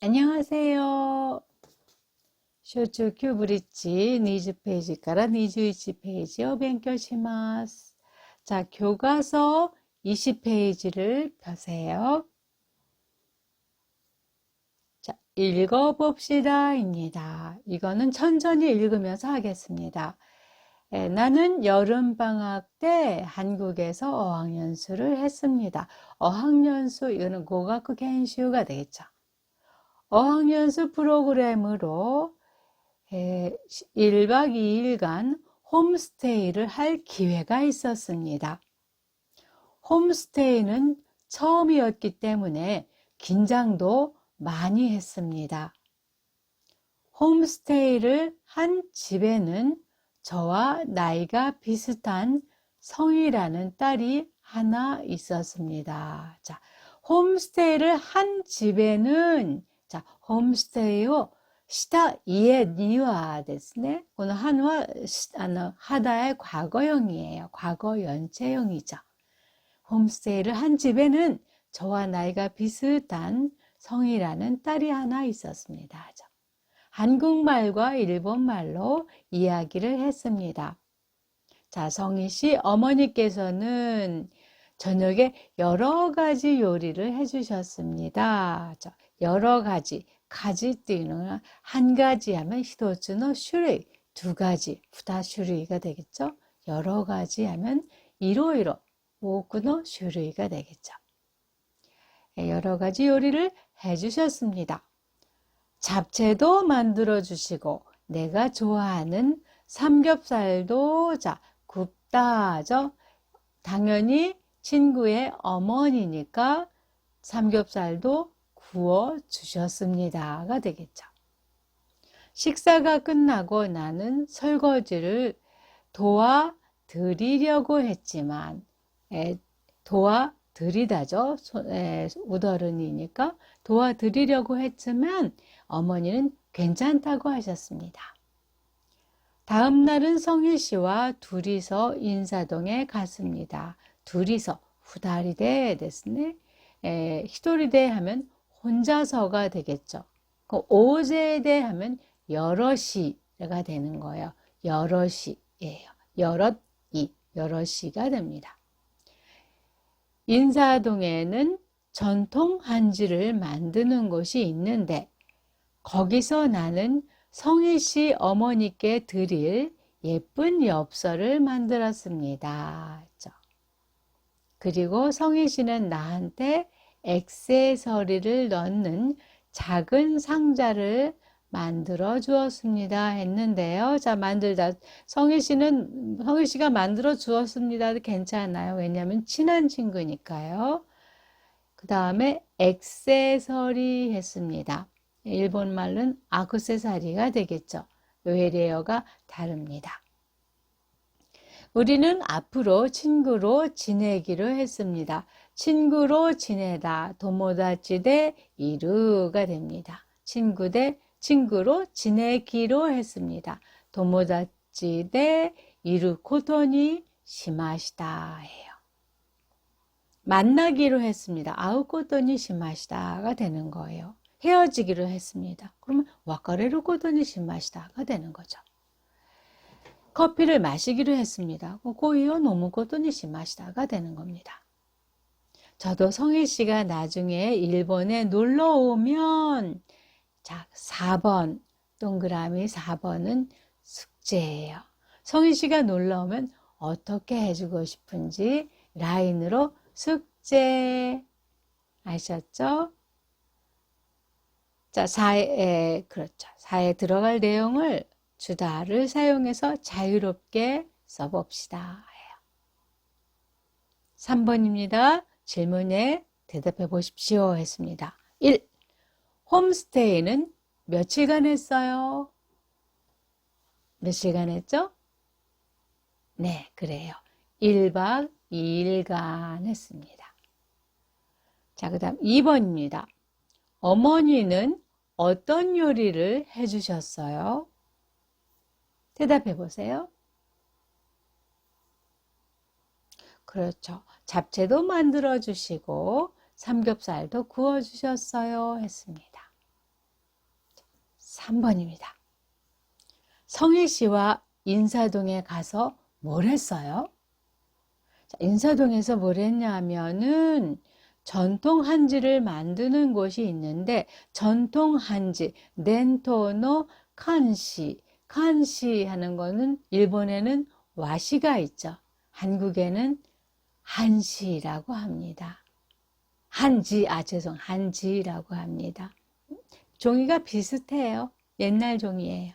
안녕하세요. 쇼츠 큐브리지 20ページから21ページを勉強します. 자, 교과서 20페이지를 펴세요. 자, 읽어봅시다. 입니다. 이거는 천천히 읽으면서 하겠습니다. 예, 나는 여름방학 때 한국에서 어학연수를 했습니다. 어학연수, 이거는 고가쿠 겐슈가 되겠죠. 어학연수 프로그램으로 1박 2일간 홈스테이를 할 기회가 있었습니다. 홈스테이는 처음이었기 때문에 긴장도 많이 했습니다. 홈스테이를 한 집에는 저와 나이가 비슷한 성이라는 딸이 하나 있었습니다. 자, 홈스테이를 한 집에는 じゃあ、ホームステイをした家にはですね、この한は、あの、하다의 과거형이에요. 과거 연체형이죠. 홈스테이를 한 집에는 저와 나이가 비슷한 성이라는 딸이 하나 있었습니다. 한국말과 일본말로 이야기를 했습니다. 자, 성희 씨 어머니께서는 저녁에 여러 가지 요리를 해주셨습니다. 여러 가지, 가지 띠는 한 가지 하면 히도츠노 슈레이, 두 가지, 부다 슈레이가 되겠죠. 여러 가지 하면 이로이로, 모쿠노 슈레이가 되겠죠. 예, 여러 가지 요리를 해주셨습니다. 잡채도 만들어 주시고 내가 좋아하는 삼겹살도 자 굽다죠. 당연히 친구의 어머니니까 삼겹살도 구워 주셨습니다가 되겠죠. 식사가 끝나고 나는 설거지를 도와드리려고 했지만 도와드리다죠. 우더른이니까 도와드리려고 했지만 어머니는 괜찮다고 하셨습니다. 다음 날은 성일 씨와 둘이서 인사동에 갔습니다. 둘이서 후다리대 됐네. 히토리대 하면 혼자서가 되겠죠. 그 오제대 하면 여럿이가 되는 거예요. 여럿이예요. 여럿이, 여럿이가 됩니다. 인사동에는 전통 한지를 만드는 곳이 있는데 거기서 나는 성희 씨 어머니께 드릴 예쁜 엽서를 만들었습니다. 그리고 성희 씨는 나한테 액세서리를 넣는 작은 상자를 만들어 주었습니다 했는데요. 자, 만들다. 성희 씨는, 성희 씨가 만들어 주었습니다. 괜찮아요. 왜냐하면 친한 친구니까요. 그 다음에 액세서리 했습니다. 일본 말은 아크세사리가 되겠죠. 외래어가 다릅니다. 우리는 앞으로 친구로 지내기로 했습니다. 친구로 지내다 도모다치 대 이루가 됩니다. 친구 대 친구로 지내기로 했습니다. 도모다치 대 이루 코토니 시마시다 해요. 만나기로 했습니다. 아우 코토니 시마시다가 되는 거예요. 헤어지기로 했습니다. 그러면 와카레루 코토니 시마시다가 되는 거죠. 커피를 마시기로 했습니다. 고이요 노무 코토니 시 마시다가 되는 겁니다. 저도 성일 씨가 나중에 일본에 놀러 오면 자 4번 동그라미 4번은 숙제예요. 성일 씨가 놀러 오면 어떻게 해주고 싶은지 라인으로 숙제 아셨죠? 자, 4에, 그렇죠. 4에 들어갈 내용을 주다를 사용해서 자유롭게 써봅시다. 3번입니다. 질문에 대답해 보십시오 했습니다. 1. 홈스테이는 며칠간 했어요? 며칠간 했죠? 네, 그래요. 1박 2일간 했습니다. 자, 그 다음 2번입니다. 어머니는 어떤 요리를 해주셨어요? 대답해 보세요. 그렇죠. 잡채도 만들어 주시고 삼겹살도 구워 주셨어요 했습니다. 3번입니다. 성희 씨와 인사동에 가서 뭘 했어요? 자, 인사동에서 뭘 했냐 하면은 전통 한지를 만드는 곳이 있는데 전통 한지 넨토노 칸시 칸시 하는 거는 일본에는 와시가 있죠. 한국에는 한시라고 합니다. 한지 아 죄송 한지라고 합니다. 종이가 비슷해요. 옛날 종이에요.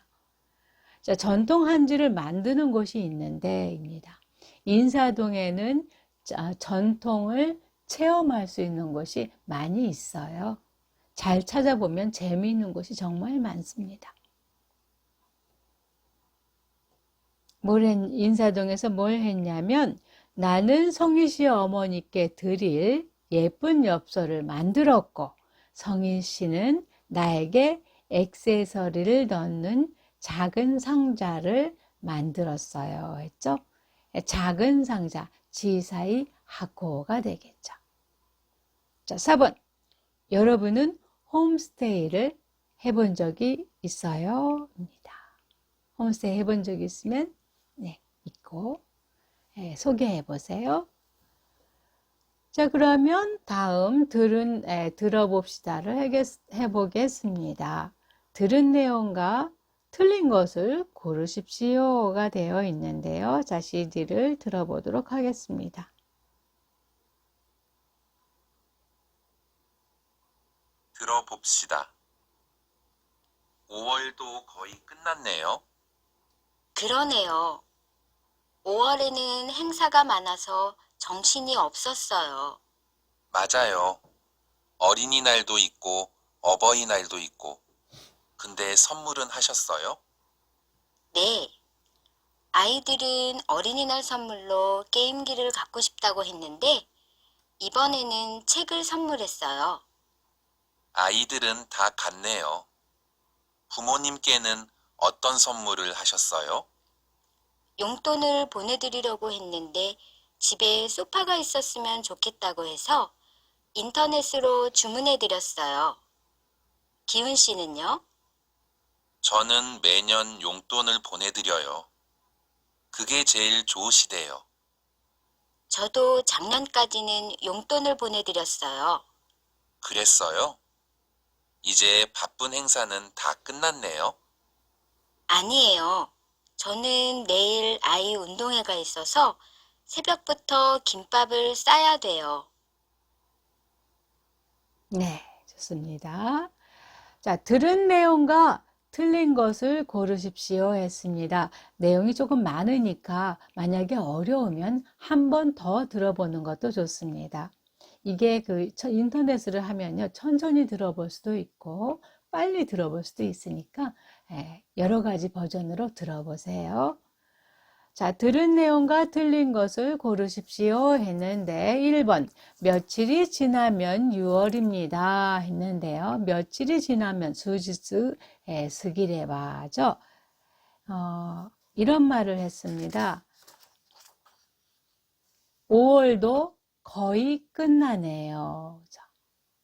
자, 전통 한지를 만드는 곳이 있는데입니다. 인사동에는 자, 전통을 체험할 수 있는 곳이 많이 있어요. 잘 찾아보면 재미있는 곳이 정말 많습니다. 뭘 했, 인사동에서 뭘 했냐면 나는 성희 씨 어머니께 드릴 예쁜 엽서를 만들었고 성희 씨는 나에게 액세서리를 넣는 작은 상자를 만들었어요. 했죠? 작은 상자, 지사이 하코가 되겠죠. 자, 4번. 여러분은 홈스테이를 해본 적이 있어요? 입니다. 홈스테이 해본 적이 있으면, 네, 있고, 네, 소개해 보세요. 자, 그러면 다음 들은, 에, 들어봅시다를 해겠, 해보겠습니다. 들은 내용과 틀린 것을 고르십시오가 되어 있는데요. 자, CD를 들어보도록 하겠습니다. 들어봅시다. 5월도 거의 끝났네요. 그러네요. 5월에는 행사가 많아서 정신이 없었어요. 맞아요. 어린이날도 있고 어버이날도 있고. 근데 선물은 하셨어요? 네. 아이들은 어린이날 선물로 게임기를 갖고 싶다고 했는데, 이번에는 책을 선물했어요. 아이들은 다 갔네요. 부모님께는 어떤 선물을 하셨어요? 용돈을 보내드리려고 했는데, 집에 소파가 있었으면 좋겠다고 해서 인터넷으로 주문해드렸어요. 기훈 씨는요? 저는 매년 용돈을 보내드려요. 그게 제일 좋으시대요. 저도 작년까지는 용돈을 보내드렸어요. 그랬어요? 이제 바쁜 행사는 다 끝났네요. 아니에요. 저는 내일 아이 운동회가 있어서 새벽부터 김밥을 싸야 돼요. 네, 좋습니다. 자, 들은 내용과 틀린 것을 고르십시오 했습니다. 내용이 조금 많으니까 만약에 어려우면 한 번 더 들어보는 것도 좋습니다. 이게 그 인터넷으로 하면요. 천천히 들어볼 수도 있고 빨리 들어볼 수도 있으니까 예, 여러 가지 버전으로 들어보세요. 자, 들은 내용과 틀린 것을 고르십시오 했는데 1번 며칠이 지나면 6월입니다 했는데요. 며칠이 지나면 수지스 스기레바죠. 어, 이런 말을 했습니다. 5월도 거의 끝나네요.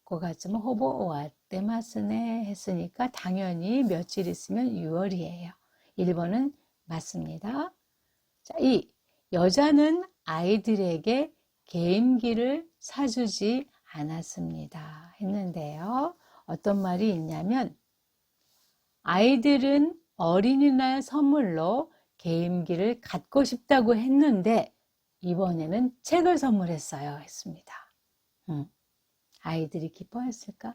고가쯤은 호보 오아 테마스네 했으니까 당연히 며칠 있으면 6월이에요. 1번은 맞습니다. 자, 2. 여자는 아이들에게 게임기를 사주지 않았습니다. 했는데요. 어떤 말이 있냐면, 아이들은 어린이날 선물로 게임기를 갖고 싶다고 했는데, 이번에는 책을 선물했어요. 했습니다. 음, 아이들이 기뻐했을까?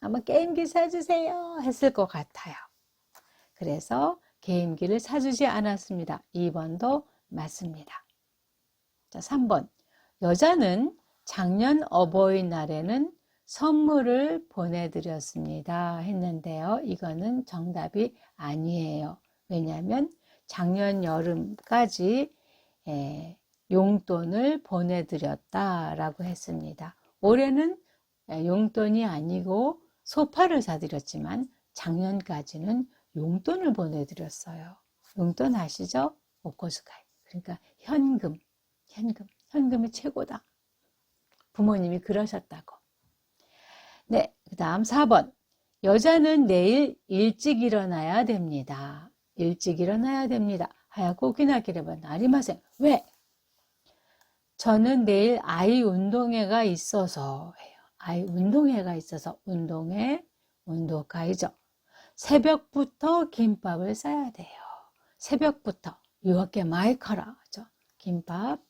아마 게임기 사주세요. 했을 것 같아요. 그래서 게임기를 사주지 않았습니다. 2번도 맞습니다. 자, 3번. 여자는 작년 어버이날에는 선물을 보내드렸습니다. 했는데요. 이거는 정답이 아니에요. 왜냐하면 작년 여름까지 에, 용돈을 보내드렸다라고 했습니다. 올해는 용돈이 아니고 소파를 사드렸지만 작년까지는 용돈을 보내드렸어요. 용돈 아시죠? 오코스카이. 그러니까 현금, 현금, 현금이 최고다. 부모님이 그러셨다고. 네, 그 다음 4번. 여자는 내일 일찍 일어나야 됩니다. 일찍 일어나야 됩니다. 하얗고 기나기려봐 나리마생. 왜? 저는 내일 아이 운동회가 있어서 해요. 아이 운동회가 있어서 운동회, 운동가이죠. 새벽부터 김밥을 싸야 돼요. 새벽부터 유학계 마이카라 죠 김밥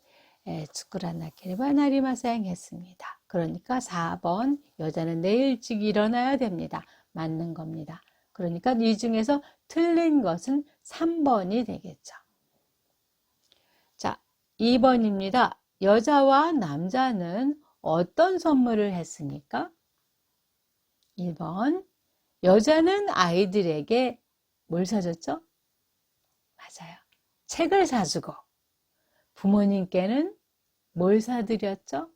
에, 축구라나케레바 나리마생 했습니다. 그러니까 4번 여자는 내일 일찍 일어나야 됩니다. 맞는 겁니다. 그러니까 이 중에서 틀린 것은 3번이 되겠죠. 자, 2번입니다. 여자와 남자는 어떤 선물을 했습니까? 1번. 여자는 아이들에게 뭘 사줬죠? 맞아요. 책을 사주고, 부모님께는 뭘 사드렸죠?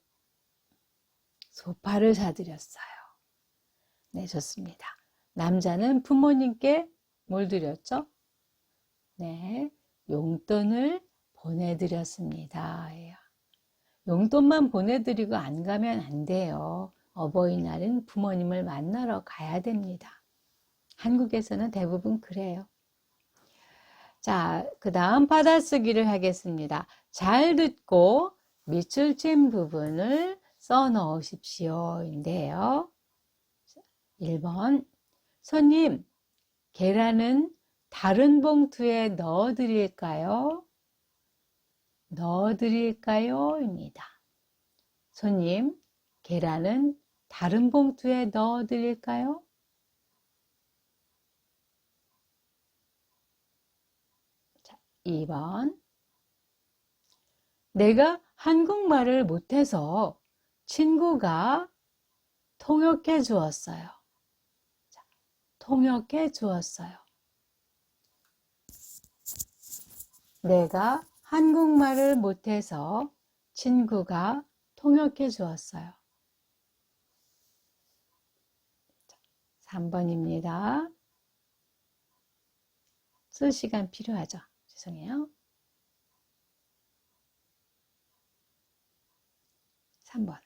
소파를 사드렸어요. 네, 좋습니다. 남자는 부모님께 뭘 드렸죠? 네, 용돈을 보내드렸습니다. 용돈만 보내드리고 안 가면 안 돼요. 어버이날은 부모님을 만나러 가야 됩니다. 한국에서는 대부분 그래요. 자, 그 다음 받아쓰기를 하겠습니다. 잘 듣고 밑줄 친 부분을 써 넣으십시오. 인데요. 1번. 손님, 계란은 다른 봉투에 넣어 드릴까요? 넣어 드릴까요? 입니다. 손님, 계란은 다른 봉투에 넣어 드릴까요? 자, 2번. 내가 한국말을 못해서 친구가 통역해 주었어요. 자, 통역해 주었어요. 내가 한국말을 못해서 친구가 통역해 주었어요. 3번입니다. 쓸 시간 필요하죠? 죄송해요. 3번.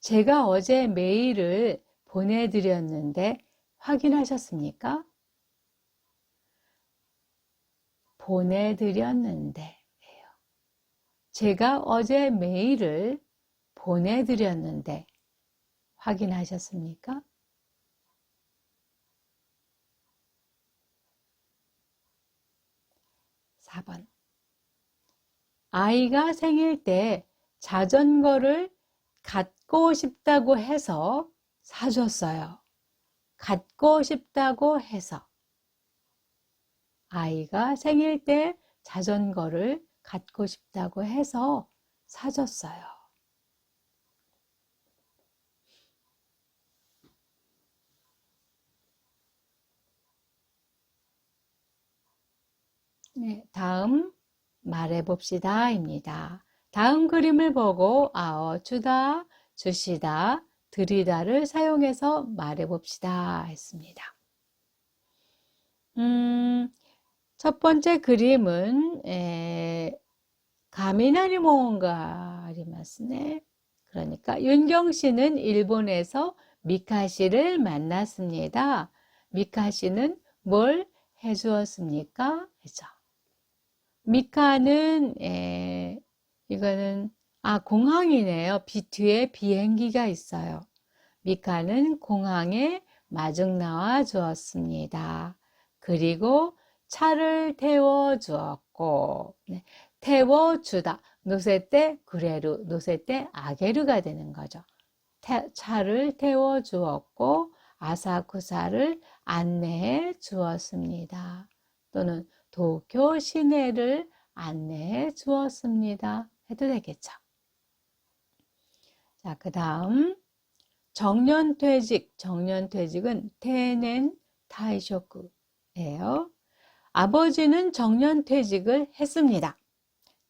제가 어제 메일을 보내드렸는데 확인하셨습니까? 보내드렸는데 제가 어제 메일을 보내드렸는데 확인하셨습니까? (4번) 아이가 생일 때 자전거를 갖고 싶다고 해서 사줬어요. 갖고 싶다고 해서 아이가 생일 때 자전거를 갖고 싶다고 해서 사줬어요. 네, 다음 말해봅시다 입니다. 다음 그림을 보고 아어 주다, 주시다, 드리다를 사용해서 말해봅시다 했습니다. 음, 첫 번째 그림은 에, 가미나리 모험가 아리마스네. 그러니까 윤경 씨는 일본에서 미카 씨를 만났습니다. 미카 씨는 뭘 해주었습니까? 했죠. 미카는 에, 이거는 아 공항이네요. 비 뒤에 비행기가 있어요. 미카는 공항에 마중 나와 주었습니다. 그리고 차를 태워 주었고 네, 태워 주다 노세 때 그레루 노세 때 아게르가 되는 거죠. 태, 차를 태워 주었고 아사쿠사를 안내해 주었습니다. 또는 도쿄 시내를 안내해 주었습니다. 해도 되겠죠. 자, 그 다음 정년퇴직, 정년퇴직은 테넨 타이쇼크예요. 아버지는 정년퇴직을 했습니다.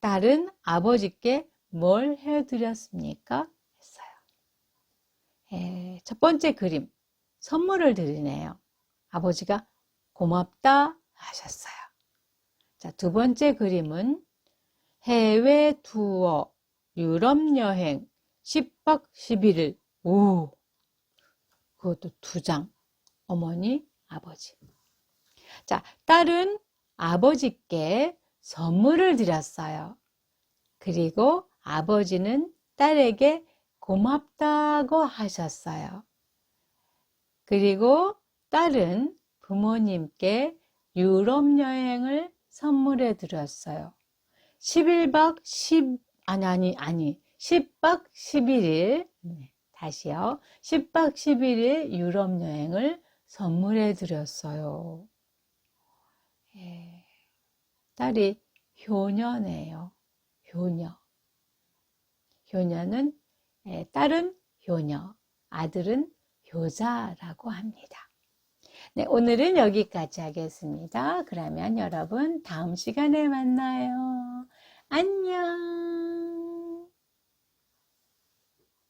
딸은 아버지께 뭘 해드렸습니까? 했어요. 에, 첫 번째 그림, 선물을 드리네요. 아버지가 고맙다 하셨어요. 자, 두 번째 그림은 해외 투어, 유럽 여행, 10박 11일. 오! 그것도 두 장. 어머니, 아버지. 자, 딸은 아버지께 선물을 드렸어요. 그리고 아버지는 딸에게 고맙다고 하셨어요. 그리고 딸은 부모님께 유럽 여행을 선물해 드렸어요. 11박 10, 아니, 아니, 아니, 10박 11일, 네, 다시요. 10박 11일 유럽 여행을 선물해 드렸어요. 예, 딸이 효녀네요. 효녀. 효녀는, 예, 딸은 효녀, 아들은 효자라고 합니다. 네, 오늘은 여기까지 하겠습니다. 그러면 여러분 다음 시간에 만나요. 안녕.